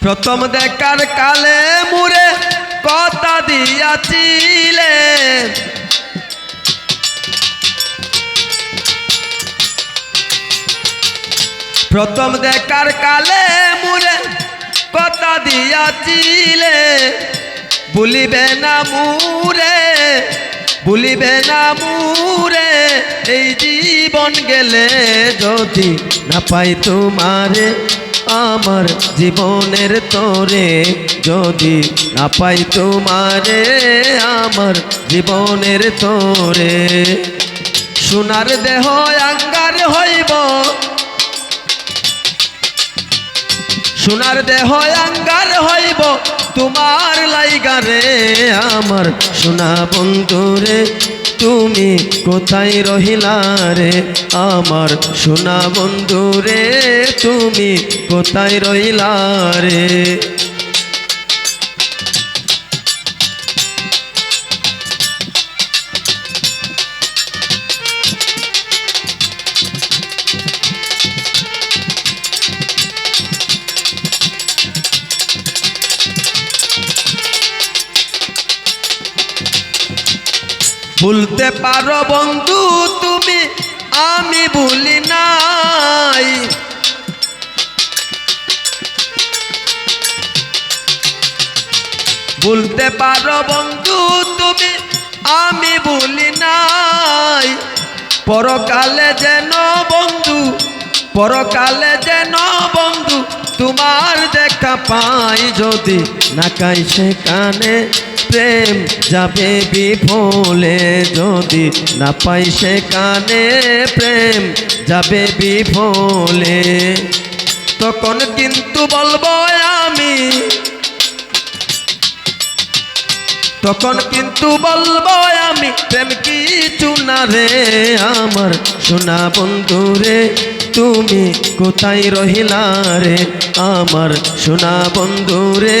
প্রথম দেখার কালে মুরে কথা দিয়াছিলে। প্রথম দেখার কালে মুরে কথা দিয়াছিলে। বলিবে না মুরে বলিবে না মুরে এই জীবন গেলে যদি না পাই তোমারে। আমার জীবনের তরে যদি না পাই তোমারে, আমার জীবনের তরে। সোনার দেহ আঙ্গার হইব। সোনার দেহ আঙ্গার হইব। তোমার লাইগারে আমার সোনা বন্ধুরে তুমি কোথায় রহিলা রে? আমার সোনা বন্ধু রে তুমি কোথায় রহিলা রে? ভুলতে পারো বন্ধু তুমি, আমি ভুলি নাই। ভুলতে পারো বন্ধু তুমি, আমি ভুলি নাই। পরকালে যেন বন্ধু, পরকালে যেন বন্ধু, তোমার দেখা পাই যদি নাকাই সেখানে প্রেম যাবে বিফলে, যদি না পাই সেখানে প্রেম যাবে বিফলে। তখন কিন্তু বলব আমি, তখন কিন্তু বলব আমি, প্রেম কি চুনা রে আমার। সোনা বন্ধু রে, তুমি কোথায় রহিলা রে আমার? সোনা বন্ধু রে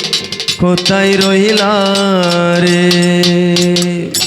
কোথায় রইলা রে?